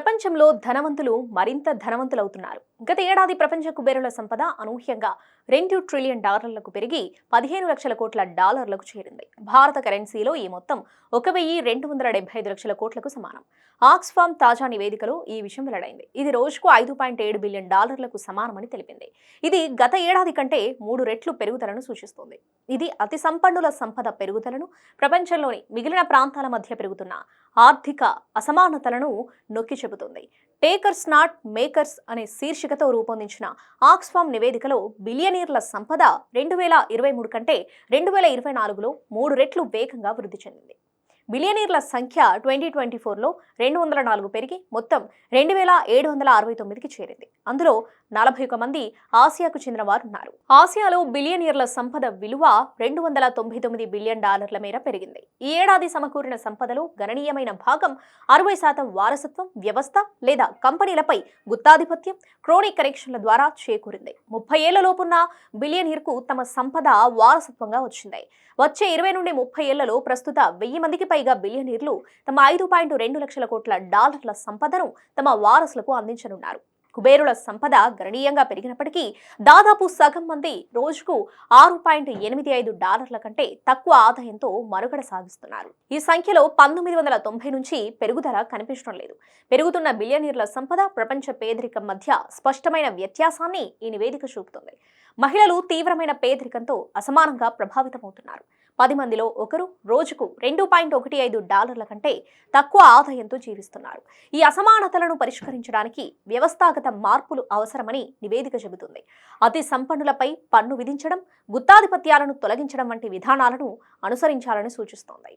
ప్రపంచంలో ధనవంతులు మరింత ధనవంతులవుతున్నారు. గత ఏడాది ప్రపంచ కుబేరుల సంపద అనూహ్యంగా రెండు ట్రిలియన్ డాలర్లకు పెరిగి పదిహేను లక్షల కోట్ల డాలర్లకు చేరింది. భారత కరెన్సీలో ఈ మొత్తం ఒక వెయ్యి రెండు వందల డెబ్బై ఐదు లక్షల కోట్లకు సమానం. ఆక్స్ఫామ్ తాజా నివేదికలో ఈ విషయం వెల్లడైంది. ఇది రోజుకు ఐదు పాయింట్ ఏడు బిలియన్ డాలర్లకు సమానమని తెలిపింది. ఇది గత ఏడాది కంటే మూడు రెట్లు పెరుగుదలను సూచిస్తోంది. ఇది అతి సంపన్నుల సంపద పెరుగుదలను ప్రపంచంలోని మిగిలిన ప్రాంతాల మధ్య పెరుగుతున్న ఆర్థిక అసమానతలను నొక్కి చెబుతుంది. టేకర్స్ నాట్ మేకర్స్ అనే శీర్షికతో రూపొందించిన ఆక్స్ఫామ్ నివేదికలో బిలియనీర్ల సంపద రెండు వేల ఇరవై మూడు కంటే రెండు వేల ఇరవై నాలుగులో మూడు రెట్లు వేగంగా వృద్ధి చెందింది. బిలియనీర్ల సంఖ్య ట్వంటీ ట్వంటీ ఫోర్లో రెండు వందల నాలుగు పెరిగి మొత్తం రెండు వేల ఏడు వందల అరవై తొమ్మిదికి చేరింది. అందులో నలభై ఒక మంది ఆసియాకు చెందిన వారు ఉన్నారు. ఆసియాలో బిలియనీర్ల సంపద విలువ రెండు వందల తొంభై తొమ్మిది బిలియన్ డాలర్ల మేర పెరిగింది. ఈ ఏడాది సమకూరిన సంపదలో గణనీయమైన భాగం అరవై శాతం వారసత్వం వ్యవస్థ లేదా కంపెనీలపై గుత్తాధిపత్యం క్రోనిక్ కరెక్షన్ల ద్వారా చేకూరింది. ముప్పై ఏళ్ళలోపున్న బిలియనీర్కు తమ సంపద వారసత్వంగా వచ్చింది. వచ్చే ఇరవై నుండి ముప్పై ఏళ్ళలో ప్రస్తుత వెయ్యి మందికి పై పైగా బిలియనీర్లు తమ ఐదు పాయింట్ రెండు లక్షల కోట్ల డాలర్ల సంపదను తమ వారసులకు అందించనున్నారు. కుబేరుల సంపద గణనీయంగా పెరిగినప్పటికీ దాదాపు సగం మంది రోజుకు ఆరు పాయింట్ ఎనిమిది ఐదు డాలర్ల కంటే తక్కువ ఆదాయంతో మనుగడ సాగిస్తున్నారు. ఈ సంఖ్యలో పంతొమ్మిది వందల తొంభై నుంచి పెరుగుదల కనిపించడం లేదు. పెరుగుతున్న బిలియనీర్ల సంపద ప్రపంచ పేదరికం మధ్య స్పష్టమైన వ్యత్యాసాన్ని ఈ నివేదిక చూపుతుంది. మహిళలు తీవ్రమైన పేదరికంతో అసమానంగా ప్రభావితమవుతున్నారు. పది మందిలో ఒకరు రోజుకు రెండు పాయింట్ ఒకటి ఐదు డాలర్ల కంటే తక్కువ ఆదాయంతో జీవిస్తున్నారు. ఈ అసమానతలను పరిష్కరించడానికి వ్యవస్థాగత మార్పులు అవసరమని నివేదిక చెబుతుంది. అతి సంపన్నులపై పన్ను విధించడం గుత్తాధిపత్యాలను తొలగించడం వంటి విధానాలను అనుసరించాలని సూచిస్తోంది.